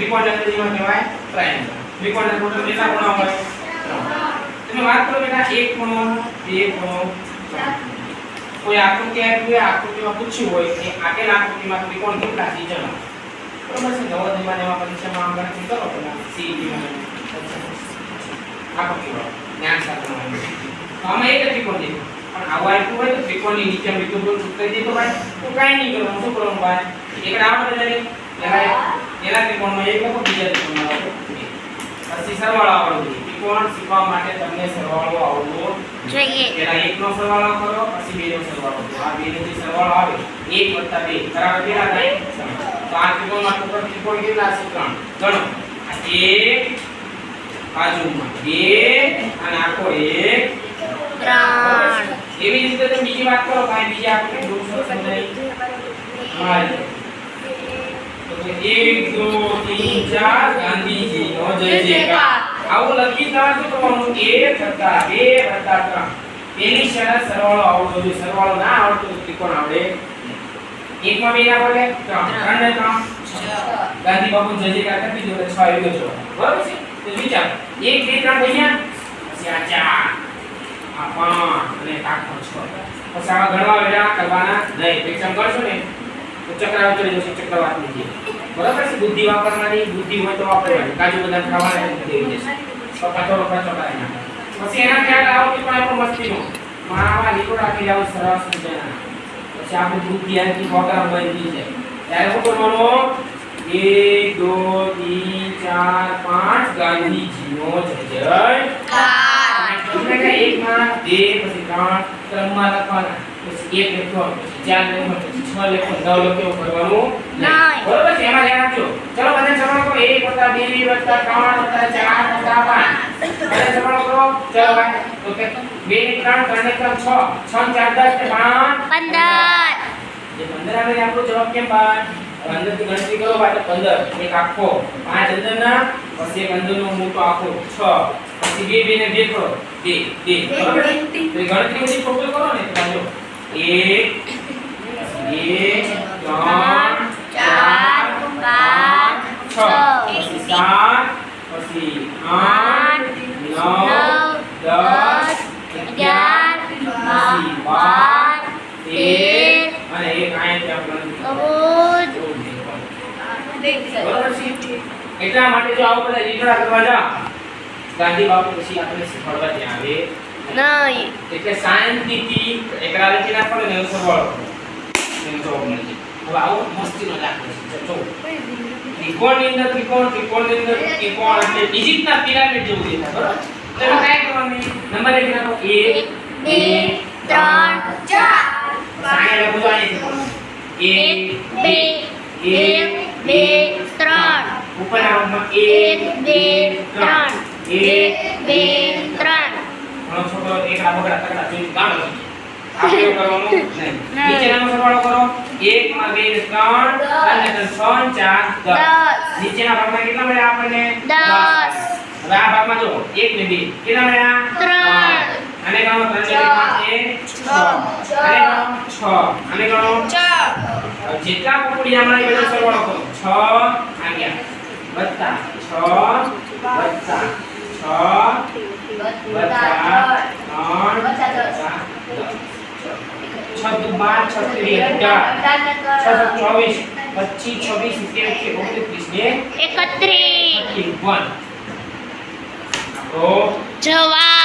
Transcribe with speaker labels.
Speaker 1: ત્રિકોણને અંગ્રેજીમાં કહેવાય ટ્રાયેંગલ ત્રિકોણ ટોટલ કેટલા ખૂણા હોય. તમે વાત કરો બેટા એક ખૂણો, બે ખૂણો કોઈ આકૃતિ આપી હોય, આકૃતિમાં પૂછ્યું હોય કે આપેલ આકૃતિમાં ત્રિકોણ કેટલા છે જણાવો બરોબર છે નવોદયમાં એમાં પરીક્ષામાં આમ ગણતરી કરો પેલા CET માં આકૃતિઓ જ્ઞાન શાસ્ત્રમાં તો આમાં એક ત્રિકોણ દેખો પણ આવું આપ્યું હોય તો ત્રિકોણની નીચે બીજું કોઈ ઉત્તર દીધો ભાઈ. તો કાંઈ નહીં કરવાનું. શું કરવાનું ભાઈ એક એટલે પહેલા પહેલા ત્રિકોણનો એક લખો બીજા ત્રિકોણનો લખો બે. પછી સરવાળો આવડવો જોઈએ ત્રિકોણ શીખવા માટે તમને સરવાળો આવડવો
Speaker 2: જોઈએ
Speaker 1: પહેલા એકનો સરવાળો કરો પછી બેનો સરવાળો કરો આ બેનો જે સરવાળો આવે એક વત્તા બે બરાબર કેટલા થાય તો આ ત્રિકોણમાં ટોટલ ત્રિકોણ કેટલા છે ત્રણ ગણો આ એક બાજુમાં બે અને આખો એક
Speaker 2: ત્રણ
Speaker 1: એવી રીતે તમે બીજી વાત કરો કાંઈ બીજી આપણે બહુ સરસ સમજાય અમારી તો કે એક દો તીન ચાર ગાંધીજીનો જય જયકાર આવું લખી તમારે શું કરવાનું એક વત્તા બે વત્તા ત્રણ તેની શરત સરવાળો આવડવો જોઈએ સરવાળો ના આવડતો તો ત્રિકોણ આવડે એકમાં બે ના પડે ત્રણ ત્રણ ને ત્રણ ગાંધી બાપુ જય જયકાર કરી દીધો એટલે છ આવી ગયો જવાબ. બરાબર છે તો વિચાર એક બે ત્રણ થઈ ગયા પછી આ ચાર આ પાંચ અને એક આખો છ પછી આવા ગણવા વેળા કરવાના નહીં પરીક્ષા કરશો ને તો ચક્રાવ ચડી જશે ચક્રવાત નીચે બરાબર છે? બુદ્ધિ વાપરવાની બુદ્ધિ હોય તો વાપરવાની કાજુ બદામ ખાવાના થઈ જશે પપ્પા થોડો ખર્ચો કરાવી પછી એના ખ્યાલ આવતી પણ આપણો મસ્તીનો. માવા લીકો રાખી જાવ સરસ મજાના. પછી આપણે બુદ્ધિ આખી પ્રોગ્રામ થઈ જાય ત્યારે શું કરવાનો? એક દો ત્રણ ચાર પાંચ. ગાંધીજીનો જય જય. એક માં બે પછી ત્રણ. ક્રમમાં લખવાના. એક લખો પછી ચાર લખો પછી છ લખો નવ લખો એવું કરવાનું નહીં.
Speaker 2: નહીં.
Speaker 1: બરોબર છે એમાં ધ્યાન આપજો ચલો બધા સરવાળો કરો એક વત્તા બે વત્તા ત્રણ વત્તા ચાર વત્તા પાંચ બધા સરવાળો કરો ચલો ભાઈ તો કે બે ને ત્રણ ત્રણ ને ત્રણ છ છ ને ચાર દસ ને પાંચ
Speaker 2: પંદર
Speaker 1: જે પંદર આવે ને આપણો જવાબ કેમ બાર પંદર થી ગણતરી કરો ભાઈ તો પંદર એક આખો પાંચ અંદર ના પછી એક અંદર નો મોટો આખો છ પછી બે બે ને બે કરો બે બે બરાબર તો એ ગણતરી બધી ટોટલ કરો ને તો જો એક બે ત્રણ ચાર પાંચ છ પછી પછી આઠ નવ દસ અગિયાર પછી બાર તેર અને એક છે એટલા માટે જો આવું બધા રીકડા કરવા જા ગાંધી બાપુ પછી આપણે શીખવાડવા ત્યાં આવે
Speaker 2: નહીં.
Speaker 1: એટલે શાંતિથી એકરા લખી નાખો ને એનો સરવાળો એનો જવાબ મળી જાય. હવે આવો મસ્તીનો દાખલો છે. જો ત્રિકોણની અંદર ત્રિકોણ ત્રિકોણની અંદર ત્રિકોણ એટલે ઇજિપ્તના પિરામિડ જેવું દેખાય. બરાબર? નંબર લખી નાખો એક
Speaker 2: બે ત્રણ ચાર.
Speaker 1: સાંઈ લખો આની
Speaker 2: એક
Speaker 1: એક
Speaker 2: બે એક બે ત્રણ.
Speaker 1: ઉપર ભાગમાં
Speaker 2: એક બે ત્રણ. એક બે
Speaker 1: એકડા બગડા તગડા ગાળ લખી આપણે એવું કરવાનું નહીં.
Speaker 2: નહીં.
Speaker 1: નીચેનાનો સરવાળો કરો. 1 માં 2 3 3 4 10 નીચેના ભાગમાં કેટલા મળ્યા આપણને?
Speaker 2: દસ.
Speaker 1: હવે આ ભાગમાં જો 1 ને 2 કેટલા મળ્યા?
Speaker 2: ત્રણ.
Speaker 1: આને ગણો 3 ને 2 6 આને ગણો 6 આને ગણો
Speaker 2: ચાર.
Speaker 1: જેટલા પકડીયા મળે સરવાળો કરો. 6 આવ્યા વત્તા. 6 વત્તા. 6 વત્તા. 3 વત્તા 10 છ દુ બાર છત્રીસ અઢાર છ સત્ત ચોવીસ પચીસ છવ્વીસ સિત્તેર ઓગણત્રીસ ને
Speaker 2: એકત્રીસ
Speaker 1: થર્ટી વન આપણો
Speaker 2: જવાબ